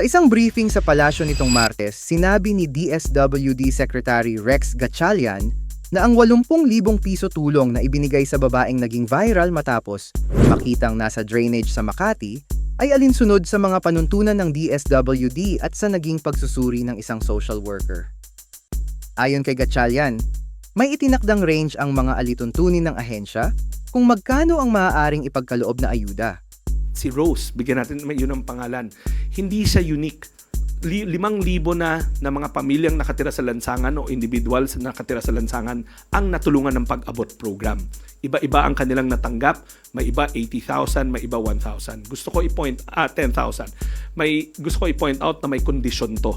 Sa isang briefing sa palasyo nitong Martes, sinabi ni DSWD Secretary Rex Gatchalian na ang 80,000 piso tulong na ibinigay sa babaeng naging viral matapos makitang nasa drainage sa Makati ay alinsunod sa mga panuntunan ng DSWD at sa naging pagsusuri ng isang social worker. Ayon kay Gatchalian, may itinakdang range ang mga alituntunin ng ahensya kung magkano ang maaaring ipagkaloob na ayuda. Si Rose, bigyan natin yun ang pangalan. Hindi siya unique. Li- limang libo na na mga pamilyang nakatira sa lansangan o individuals na nakatira sa lansangan ang natulungan ng pag-abot program. Iba-iba ang kanilang natanggap. May iba 80,000, may iba 1,000. Gusto ko i-point, ah, 10,000. May, gusto ko i-point out na may condition to.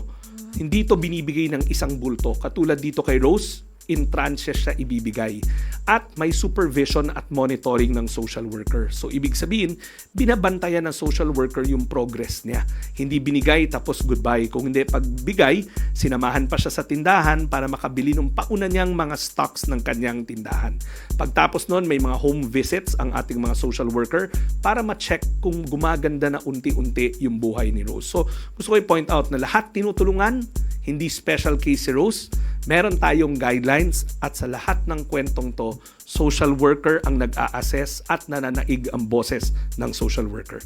Hindi to binibigay ng isang bulto. Katulad dito kay Rose, in tranches siya ibibigay. At may supervision at monitoring ng social worker. So, ibig sabihin, binabantayan ng social worker yung progress niya. Hindi binigay tapos goodbye. Kung hindi pagbigay, sinamahan pa siya sa tindahan para makabili ng pauna niyang mga stocks ng kanyang tindahan. Pagtapos nun, may mga home visits ang ating mga social worker para ma-check kung gumaganda na unti-unti yung buhay ni Rose. So, gusto ko i-point out na lahat tinutulungan, hindi special case si Rose. Meron tayong guidelines at sa lahat ng kwentong to, social worker ang nag-a-assess at nananaig ang boses ng social worker.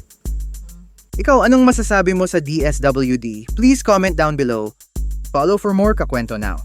Ikaw, anong masasabi mo sa DSWD? Please comment down below. Follow for more Kakwento Now.